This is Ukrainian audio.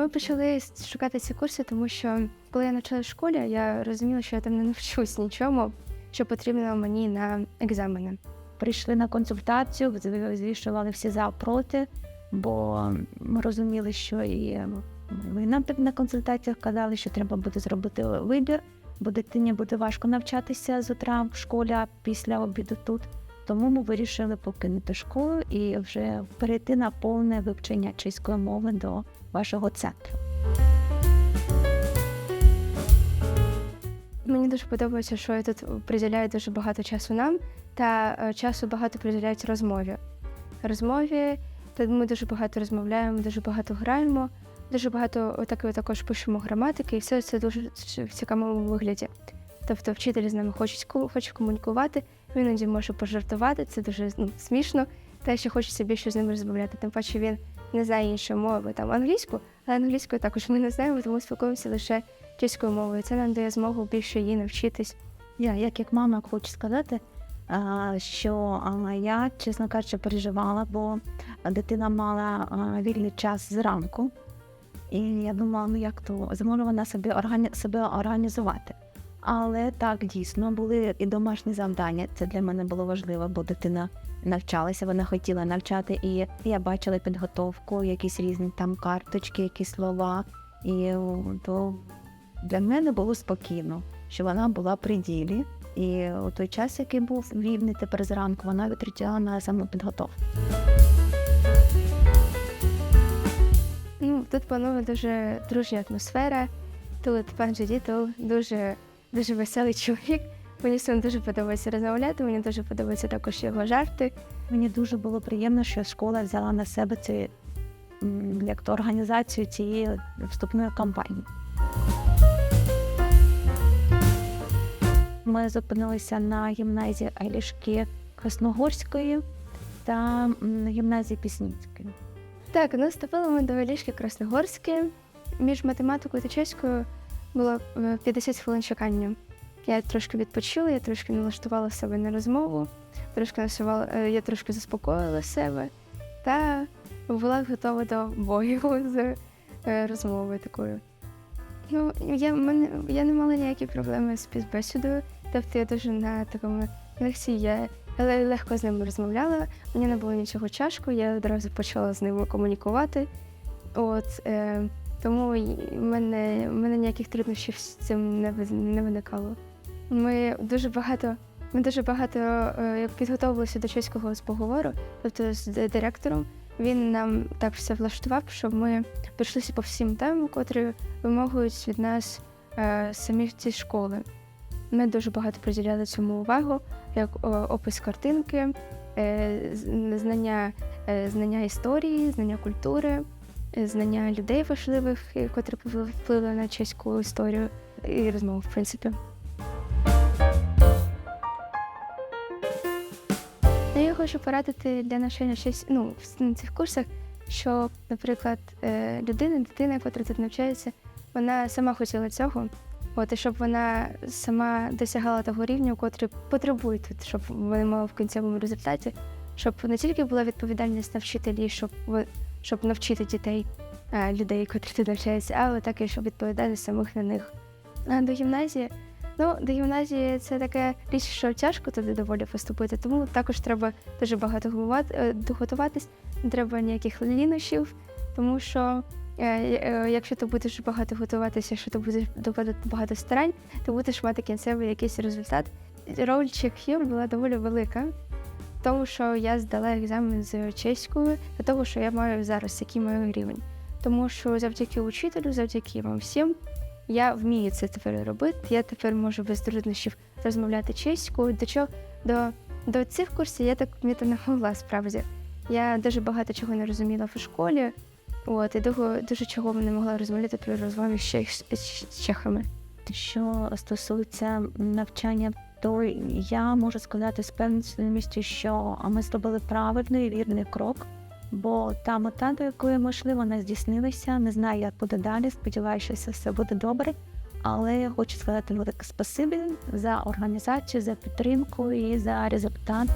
ми почали шукати ці курси, тому що коли я навчалася в школі, я розуміла, що я там не навчусь нічому, що потрібно мені на екзамени. Прийшли на консультацію, звішували всі за проти, бо ми розуміли, що і ви нам на консультаціях казали, що треба буде зробити вибір, бо дитині буде важко навчатися з утра в школі, а після обіду тут. Тому ми вирішили покинути школу і вже перейти на повне вивчення чеської мови до вашого центру. Мені дуже подобається, що я тут приділяю дуже багато часу нам, та е, часу багато приділяють розмові. Розмові, тут ми дуже багато розмовляємо, дуже багато граємо, дуже багато так, також пишемо граматики, і все це дуже в цікавому вигляді. Тобто вчитель з нами хоче, хоче комунікувати, він іноді може пожартувати, це дуже ну, смішно, те, що хочеться більше з ним розмовляти. Тим паче він не знає іншої мови, там англійську, але англійською також ми не знаємо, тому спілкуємося лише чеською мовою. Це нам дає змогу більше її навчитись. Я, як як мама, хочу сказати, що я, чесно кажучи, переживала, бо дитина мала вільний час зранку, і я думала, ну як то зможе вона собі себе організувати. Але так дійсно були і домашні завдання. Це для мене було важливо, бо дитина навчалася, вона хотіла навчати, і я бачила підготовку, якісь різні там карточки, якісь слова. І то для мене було спокійно, що вона була при ділі. І у той час, який був вільний тепер зранку, вона витрачала на самопідготовку. Ну, тут панує дуже дружня атмосфера. Тут пан Джудітл дуже, дуже веселий чоловік. Мені з ним дуже подобається розмовляти, мені дуже подобаються також його жарти. Мені дуже було приємно, що школа взяла на себе цю як то організацію цієї вступної кампанії. Ми зупинилися на гімназії Айлішки Красногорської та гімназії Пісніцької. Так, вступили ми до Велішки Красногорської. Між математикою та чеською було е, 50 хвилин чекання. Я трошки відпочила, я трошки налаштувала себе на розмову, трошки насувала, е, я трошки заспокоїла себе та була готова до бою з е, розмовою такою. Ну, я, мене, я не мала ніякі проблеми з співбесідою, тобто я дуже на такому легці я але легко з ними розмовляла, мені не було нічого тяжко, я одразу почала з ними комунікувати. От, е, тому в мене, в мене ніяких труднощів з цим не, не виникало. Ми дуже багато, ми дуже багато е, як підготовилися до чеського поговору, тобто з директором. Він нам так все влаштував, щоб ми пройшлися по всім темам, котрі вимогують від нас е, самі ці школи. Ми дуже багато приділяли цьому увагу, як опис картинки, е, знання, е, знання історії, знання культури, знання людей важливих, е, котрі впливали на чеську історію і розмову, в принципі. Ну, Я хочу порадити для навчання щось ну, на цих курсах, що, наприклад, е, людина, дитина, яка тут навчається, вона сама хотіла цього. От, і щоб вона сама досягала того рівня, котрий потребує тут, щоб вони мали в кінцевому результаті, щоб не тільки була відповідальність на вчителі, щоб, щоб навчити дітей, людей, котрі тут навчаються, але так і щоб відповідальність самих на них. А до гімназії, ну, до гімназії це таке річ, що тяжко туди доволі поступити, тому також треба дуже багато е, готуватись, не треба ніяких лінощів, тому що Е, е, Якщо ти будеш багато готуватися, якщо ти будеш доводити багато старань, ти будеш мати кінцевий якийсь результат. Роль чехів була доволі велика, тому що я здала екзамен з чеською для того, що я маю зараз, який маю рівень. Тому що завдяки учителю, завдяки вам всім, я вмію це тепер робити. Я тепер можу без труднощів розмовляти чеською. До чого до, до цих курсів я так вміти не могла справді. Я дуже багато чого не розуміла в школі. От, і дуже, дуже чого не могла розмовляти при розмові з чехами. Що стосується навчання, то я можу сказати з певністю, що ми зробили правильний вірний крок, бо та мета, до якої ми йшли, вона здійснилася. Не знаю, як буде далі. Сподіваюся, що все буде добре. Але я хочу сказати велике спасибі за організацію, за підтримку і за результат.